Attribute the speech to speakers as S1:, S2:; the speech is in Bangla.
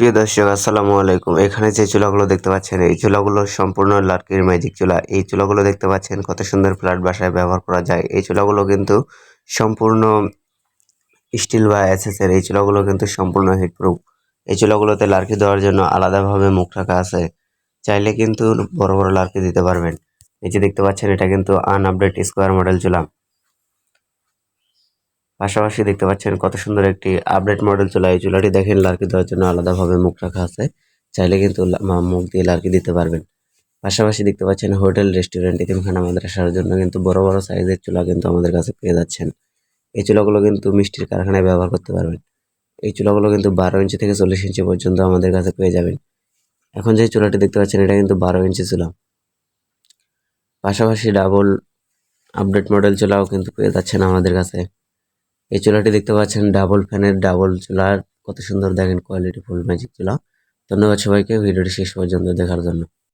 S1: প্রিয় দর্শক, আসসালামু আলাইকুম। এখানে যে চুলাগুলো দেখতে পাচ্ছেন, এই চুলাগুলো সম্পূর্ণ লার্কির ম্যাজিক চুলা। এই চুলাগুলো দেখতে পাচ্ছেন কত সুন্দর ফ্ল্যাট বাসায় ব্যবহার করা যায়। এই চুলাগুলো কিন্তু সম্পূর্ণ স্টিল বা এসএসের এই চুলাগুলো কিন্তু সম্পূর্ণ হিটপ্রুফ। এই চুলাগুলোতে লার্কি দেওয়ার জন্য আলাদাভাবে মুখ রাখা আছে। চাইলে কিন্তু বড় বড় লার্কি দিতে পারবেন। এই যে দেখতে পাচ্ছেন, এটা কিন্তু আনআপডেট স্কোয়ার মডেল চুলা। পাশাপাশি দেখতে পাচ্ছেন কত সুন্দর একটি আপডেট মডেল চুলা এই চুলাটি দেখেন, লার্কি দেওয়ার জন্য আলাদাভাবে মুখ রাখা আছে। চাইলে কিন্তু মুখ দিয়ে লার্কি দিতে পারবেন। পাশাপাশি দেখতে পাচ্ছেন হোটেল, রেস্টুরেন্ট, এতিমখানা মাদ্রাসার জন্য কিন্তু বড় বড় সাইজের চুলা কিন্তু আমাদের কাছে পেয়ে যাচ্ছেন। এই চুলাগুলো কিন্তু মিষ্টির কারখানায় ব্যবহার করতে পারবেন। এই চুলাগুলো কিন্তু বারো ইঞ্চি থেকে চল্লিশ ইঞ্চি পর্যন্ত আমাদের কাছে পেয়ে যাবেন। এখন যে চুলাটি দেখতে পাচ্ছেন, এটা কিন্তু বারো ইঞ্চি চুলা। পাশাপাশি ডাবল আপডেট মডেল চুলাও কিন্তু পেয়ে যাচ্ছেন আমাদের কাছে। এই চোলাটি দেখতে পাচ্ছেন ডাবল ফ্যানের ডাবল চোলা। কত সুন্দর দেখেন কোয়ালিটি ফুল ম্যাজিক চুলা। ধন্যবাদ সবাইকে, ভিডিওটি শেষ পর্যন্ত দেখার জন্য।